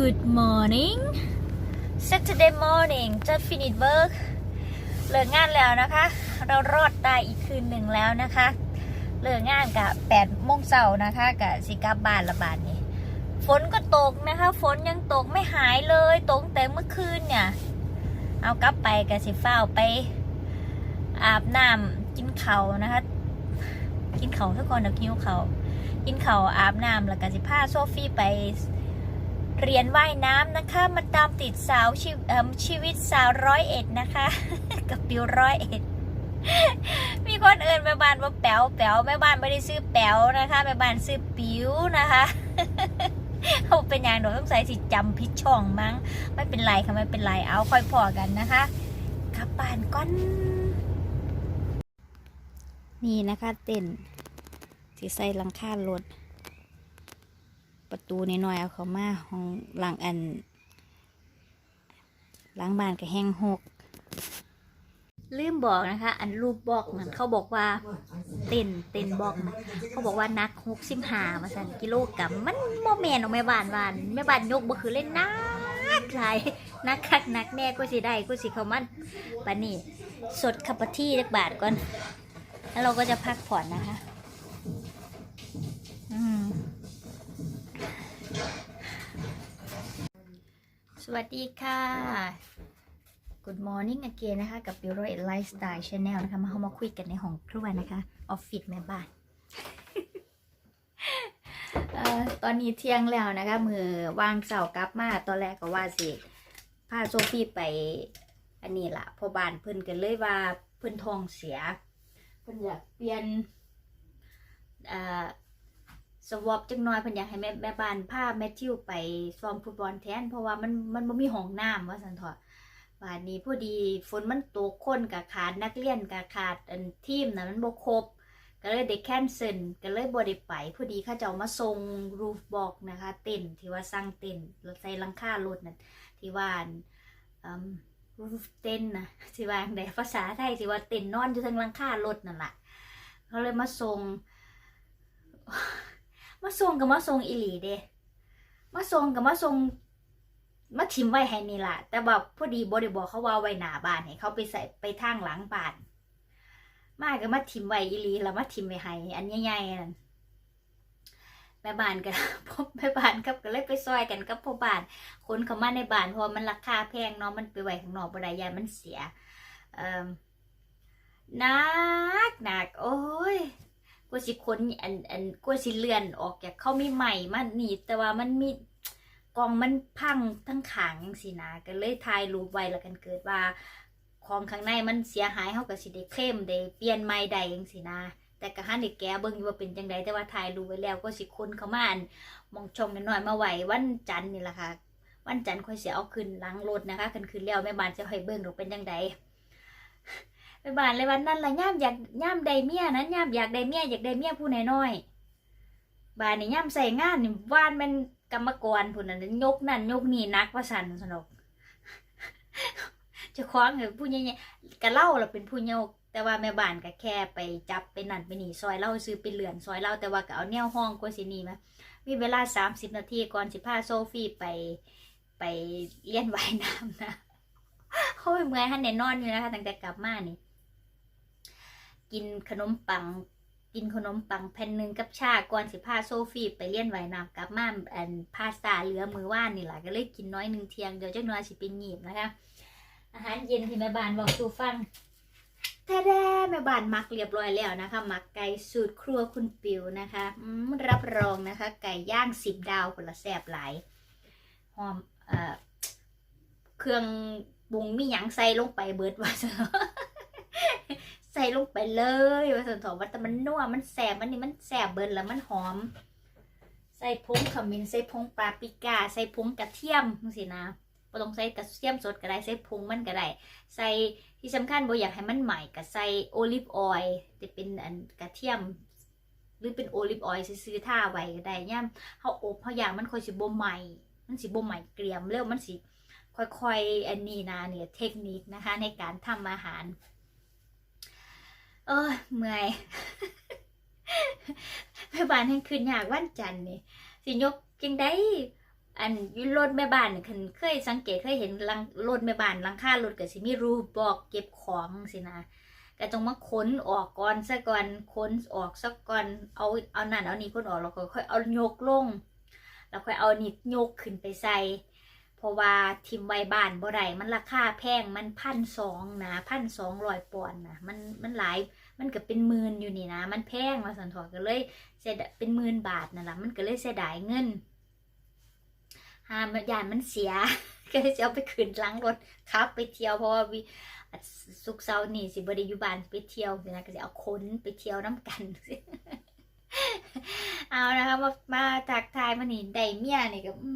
Good morning Saturday morning just finished work เลิกงานแล้วนะคะ เรารอดตายอีกคืนหนึ่งแล้วนะคะ เลิกงานกับ8โมงเช้านะคะกับสิกลับบ้านละบาทนี่ฝนก็ตกนะคะ ฝนยังตกไม่หายเลยตกแต่เมื่อคืนเนี่ย เอากลับไปกับสิฟ้าไป อาบน้ำกินเขานะคะ กินเขาทุกคนเดี๋ยวคิ้วเขากินเขาอาบน้ำแล้วก็สิพาโซฟี่ไป เรียนว่ายน้ำนะคะ มาตามติดสาวชีวิชีวิตสาวร้อยเอ็ดนะคะ กับปิวร้อยเอ็ด มีคนเอินแม่บ้านว่าแป๋วแป๋วแม่บ้านไม่ได้ซื้อแป๋วนะคะแม่บ้านซื้อปิวนะคะเขาเป็นอย่างหนูต้องใส่สิจำพิดช่องมั้ง ไม่เป็นไรค่ะไม่เป็นไรเอาค่อยพอกันนะคะกับบ้านก่อน นี่นะคะเต้นที่ใส่หลังคารถ ประตูน้อยๆเอาเขามาห้องหลังอันหลังบ้านก็แห้งหกลืมบอกนะคะ อันรูปบอกนั้นเขาบอกว่าเต้นเต้นบอกนะเขาบอกว่านักหกสิบห้ามาสันกิโลกรัมมันโมเมนของแม่บ้านวานแม่บ้านยกบ่คือเล่นนักหลายนักคักนักแน่ก็สิได้ก็สิเขามันปานนี้สดขับปะที่เล็กบาทก่อน แล้วเราก็จะพักผ่อนนะคะ อืม สวัสดีค่ะ Good morning again นะคะ กับ Bureau Lifestyle Channel นะคะ มาเข้ามาคุยกันในห้องครัวนะคะ ออฟฟิศแม่บ้านออตอนนี้เที่ยงแล้วนะคะ มือวางเสากลับมา ตอนแรกก็ว่าสิพาโซฟี่ไป อันนี้ละพอบานเพิ่นกันเลยว่าเพิ่นทองเสีย เพิ่นอยากเปลี่ยนอ่า สวอปจังน้อยเพิ่นอยากให้แม่แม่บ้านพาแมทธิวไปซ้อมฟุตบอลแทน เพราะว่ามันมันบ่มีห้องน้ำว่าซั่นเถอะบ้านนี้พอดีฝนมันตกคนกับขาดนักเรียนกับขาดอันทีมนะมันบ่ครบก็เลยได้แคนเซิลก็เลยบ่ได้ไปพอดีเขาเจ้ามาส่งรูฟบอกนะคะ เต็นที่ว่าสร้างเต็นท์แล้วใส่ลังคารถนั่นที่ว่านรูฟเต็นนะสิว่าใดภาษาไทยสิว่าเต็นนอนอยู่ทางลังคารถนั่นแหละเขาเลยมาส่ง มาส่งกับมาส่งอีหลีเด้มาส่งกับมาส่งมาทิมไว้ให้นี่ล่ะ แต่แบบพอดีบริบอกเขาว่าไว้หนาบ้านให้เขาไปใส่ไปทางหลังบ้าน มาก็มาทิมไว้อีหลีแล้วมาทิมไว้ให้อันใหญ่ๆนั่นแม่บ้านก็พบแม่บ้านครับก็เลยไปซอยกันกับพ่อบ้านคนเข้ามาในบ้านเพราะมันราคาแพงเนาะมันไปไว้ข้างนอกบ่ได้ยานมันเสียเอ่อหนักหนักโอ้ย ว่าสิคนอันอันกว่าสิเลื่อนออกจากเขามีใหม่มันนี่แต่ว่ามันมีกองมันพังทั้งขังสินะก็เลยถ่ายรูปไว้แล้วกันเกิดว่า ของข้างในมันเสียหายเขาก็สิได้เคลมได้เปลี่ยนใหม่ได้จังสินะแต่ก็หันได้แกเบิ่งอยู่ว่าเป็นจังไดแต่ว่าถ่ายรูปไว้แล้วก็สิคนเขามาอันมองชมน้อยมาไหววันจันทร์นี่แหละค่ะวันจันทร์ค่อยเสียเอาขึ้นหล้างรถนะคะขึ้นขึ้นแล้วแม่บ้านจะให้เบิ่งดอกเป็นยังไง แม่บ้านเลยวันนั้นละย่ามอยากย่ามใดเมียนั้นย่ามอยากได้เมียอยากได้เมียผู้น้อยๆบ้านนี่ย่ามใส่งานนี่ว่านเป็นกรรมกรผู้นั้นยกนั่นยกนี่นักว่าสันสนุกจะคว้างเหรอผู้ใหญ่ๆกะเล่าเราเป็นผู้ยกแต่ว่าแม่บ้านก็แค่ไปจับไปนั่นไปนี่ซอยเล่าซื้อไปเหลือนซอยเล่าแต่ว่าก็เอาแนวห้องกว่าสินีมามีเวลาสามสิบนาทีก่อนสิพาโซฟี่ไปไปเลี้ยนว่ายน้ำนะเขาไปเมื่อยฮันเนนอนอยู่นะคะตั้งแต่กลับมานี่ กินขนมปัง กินขนมปังแผ่นหนึ่งกับชาก่อนสิพาโซฟีไปเลี้ยนว่ายน้ำกลับมาอันพาสต้าเหลือมือว่านนี่แหละก็เลยกินน้อยหนึ่งเทียงเดี๋ยวเจ้าน้อยสิเป็นหยีบนะคะอาหารเย็นที่แม่บ้านบอกสู่ฟังแท้ๆแม่บ้านมักเรียบร้อยแล้วนะคะหมักไก่สูตรครัวคุณปิวนะคะรับรองนะคะ ไก่ย่างสิบดาวคนละแซ่บหลายหอมเอ่อเครื่องปรุงมีหยังใส่ลงไปเบิดว่าซะ ใส่ลงไปเลยว่าสันถอว่าแต่มันนัวมันแสบมันนี่มันแสบเบิดแล้วมันหอม ใส่ผงขมิ้นใส่ผงปาปริก้าใส่ผงกระเทียมจังซี่นะบ่ต้องใส่กระเทียมสดก็ได้ใส่ผงมันก็ได้ใส่ที่สำคัญบ่อยากให้มันใหม่ก็ใส่โอลิฟออยล์จะเป็นอันกระเทียม หรือเป็นโอลิฟออยล์ซื้อท่าไว้ก็ได้ย่ามเฮาอบเฮาอย่างมันค่อยสิบ่ใหม่ มันสิบ่ใหม่เกรียมแล้วมันสิค่อยๆอันนี้นะเนี่ยเทคนิคนะคะในการทำอาหาร เออเมื่อยแม่บ้านให้คืนอยากวันจันทร์นี่สิยกจังได้อันอยุรถแม่บ้านคันเคยสังเกตเคยเห็นลังรถแม่บ้านลังคารถก็สิมีรูปบอกเก็บของสินะก็ต้องมาค้นออกก่อนซะก่อนค้นออกซะก่อนเอาเอานั่นเอานี่ค้นออกแล้วก็ค่อยเอายกลงแล้วค่อยเอานี่ยกขึ้นไปใส่ ราะว่าทิมไว้บ้านบ่ได้มันราคาแพงมันพันสองนะพันสองร้อยปอนด์นะมันมันหลายมันก็เป็นหมื่นอยู่นี่นะ มันแพงมาสันทอก็เลยเสียดเป็นหมื่นบาทนั่นแหละมันก็เลยเสียดายเงินหามันยานมันเสีย ก็เลยจะเอาไปคืนล้างรถขับไปเที่ยวเพราะว่าวิสุกเสานี่สิบไดีอยู่บ้านไปเที่ยวนะก็จะเอาค้นไปเที่ยวน้ำกัน เอานะคะมามาทักทายมานี่ได้เมียนี่ก็อ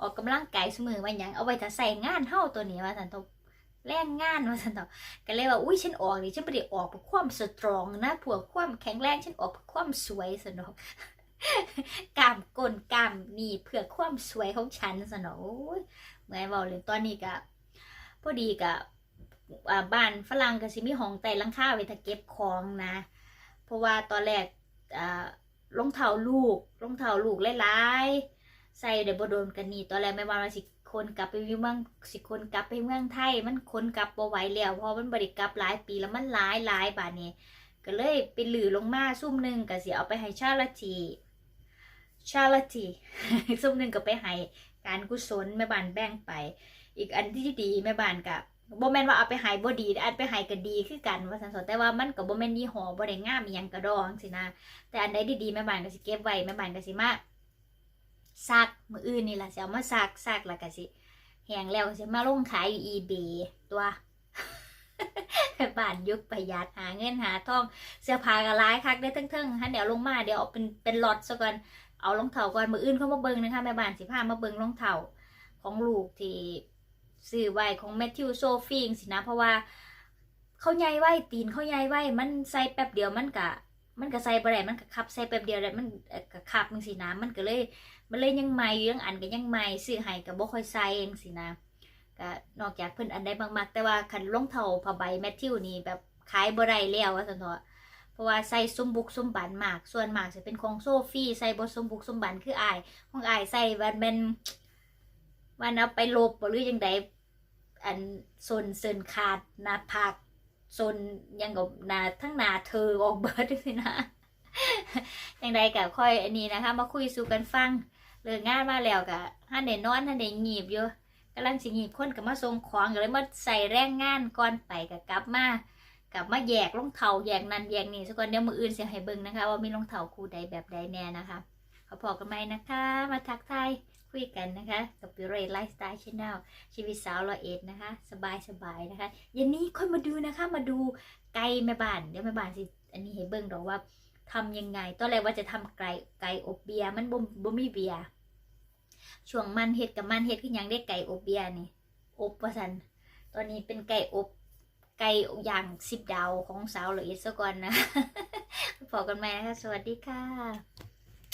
ออกกำลังกายสมือมาหยังเอาไว้ถ้าใส่งานเท่าตัวนี้ว่าสันทบแรงงานว่าสันทบก็เลยว่าอุ้ยฉันออกนี่ฉันไม่ได้ออกเพื่อความสตรองนะเพื่อความแข็งแรงฉันออกเพื่อความสวยสนอกกล้ามก้นกล้ามนี่เพื่อความสวยของฉันสนอกเหมือนบอกเลยตอนนี้ก็พอดีกับบ้านฝรั่งก็สิมีห้องใต้ลังคาไว้ถ้าเก็บของนะ เพราะว่าตอนแรก รองเท้าลูกรองเท้าลูกหลายๆใส่ได้บ่โดนกันนี่ตอนแรกไม่ว่าว่าสิคนกลับไปเมืองสิคนกลับไปเมืองไทย มันคนกลับบ่ไหวแล้วเพราะมันบ่ได้กลับหลายปีแล้วมันหลายหลายบาดนี้ก็เลยไปหลือลงมาซุ่มหนึ่งก็สิเอาไปให้ชาลทีชาลทีซุ่มหนึ่งก็ไปให้การกุศลแม่บ้านแบ่งไป อีกอันที่ดีแม่บ้านกับ บแมนว่าเอาไปให้บ่ดีอันไปให้ก็ดีคือกันว่าซั่นสนแต่ว่ามันก็บ่แมนยี่ห้อบ่ได้งามอีหยังกระดองสินะแต่อันใดดีๆแม่บ้านก็สิเก็บไว้แม่บ้านก็สิมาซักมืออื่นนี่แหล่ะสิเอามาซักซักแล้วก็สิแหงแล้วก็สิมาลงขายอยู่ eBay ตัวบ้านยุคประหยัดหาเงินหาทองเสื้อผ้าก็หลายคักได้ทั้งๆฮะเดี๋ยวลงมาเดี๋ยวเอาเป็นเป็นล็อตซะก่อนเอารองเท้าก่อนมืออื่นเข้ามาเบิงนะคะแม่บ้านสิพามาเบิงรองเท้าของลูกที่ ซื้อไว้ของแมทธิวโซฟีงสินะ เพราะว่าเขาใหญ่ไว้ตีนเขาใหญ่ไว้มันใส่แป๊บเดียวมันกะ มันก็ใส่บ่ได้มันก็ขับใส่แป๊บเดียวแล้วมันก็ขับจังซี่นะ มันก็เลย มันเลยยังใหม่ยังอันก็ยังใหม่ซื้อให้ก็บ่ค่อยใส่เองสินะก็นอกจากเพิ่นอันใดมากๆแต่ว่าคันรองเท้าผ้าใบแมทธิวนี่แบบขายบ่ได้แล้วว่าซั่นเถอะเพราะว่าใส่สมบุกสมบันมาก ส่วนมากจะเป็นของโซฟี่ใส่บ่สมบุกสมบันคืออาย ของอายใส่วันเป็น วันเอาไปลบหรือจังใดอันส่วนเซินขาดนาผากส่วนยังกับนาทั้งนาเธอออกเบิดจังซี่นะย่างใดก็ค่อยอันนี้นะคะ มาคุยสู่กันฟังเลิกงานมาแล้วก็ท่านได้นอนท่านได้งีบอยู่กำลังสิงีบคนก็มาส่งของก็เลยมาใส่แรงงานก่อนไปก็กลับมากลับมาแยกรองเท้าแยกนันแยกนี่สักก่อนเดี๋ยวมืออื่นเสียให้เบิ่งนะคะ ว่ามีรองเท้าคู่ใดแบบใดแน่นะคะ ขอพอกันไหมนะคะ มาทักทายคุยกันนะคะ กับปิเรไลฟ์สไตล์ชแนลชีวิตสาวร้อยเอ็ดนะคะ สบายสบายๆนะคะย็นนี้ค่อยมาดูนะคะ มาดูไก่แม่บ้านเดี๋ยวแม่บ้านสิอันนี้ให้เบิ่งดอกว่าทำยังไง ตอนแรกว่าจะทำไก่ไก่อบเบียมันบ่บ่มีเบียช่วงมันเฮ็ดกับมันเฮ็ดคือหยังได้ไก่อบเบียนี่อบว่าซั่นตอนนี้เป็นไก่อบไก่อย่างสิบดาวของสาวเหลือซะก่อนนะพอกันไหมนะคะสวัสดีค่ะ